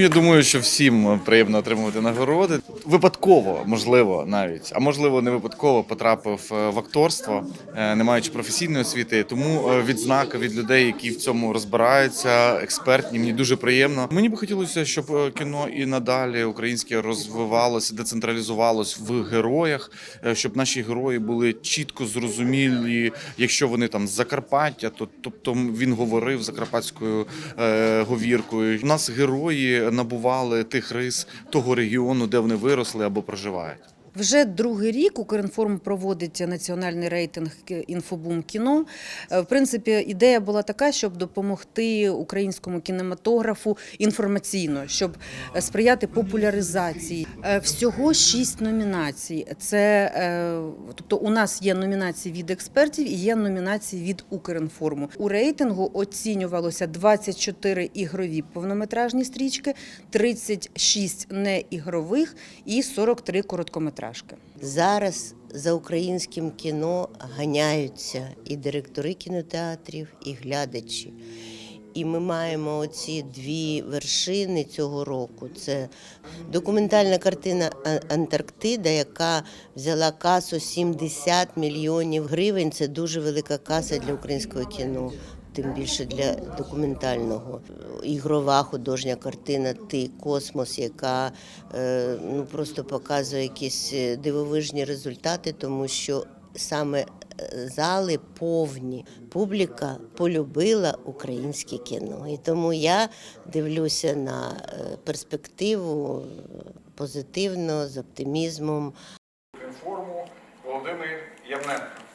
Я думаю, що всім приємно отримувати нагороди. Випадково, можливо, навіть, а можливо, не випадково потрапив е, в акторство, е, не маючи професійної освіти. Тому е, відзнака від людей, які в цьому розбираються, експертні. Мені дуже приємно. Мені би хотілося, щоб е, кіно і надалі українське розвивалося, децентралізувалось в героях, е, щоб наші герої були чітко зрозумілі. Якщо вони там з Закарпаття, то тобто він говорив закарпатською е, говіркою. У нас герої набували тих рис того регіону, де вони виросли або проживають. Вже другий рік Укрінформ проводить національний рейтинг інфобум кіно. Е, В принципі, ідея була така, щоб допомогти українському кінематографу інформаційно, щоб сприяти популяризації. Е, Всього шість номінацій. Це е, тобто, у нас є номінації від експертів і є номінації від Укрінформу. У рейтингу оцінювалося 24 ігрові повнометражні стрічки, 36 неігрових і 43 короткометражки. Зараз за українським кіно ганяються і директори кінотеатрів, і глядачі. І ми маємо оці дві вершини цього року. Це документальна картина Антарктида, яка взяла касу 70 мільйонів гривень. Це дуже велика каса для українського кіно. Тим більше для документального ігрова художня картина Ти космос, яка е, ну просто показує якісь е, дивовижні результати, тому що саме е, зали повні. Публіка полюбила українське кіно. І тому я дивлюся на е, перспективу е, позитивно, з оптимізмом. Інформу Володимир Явненко.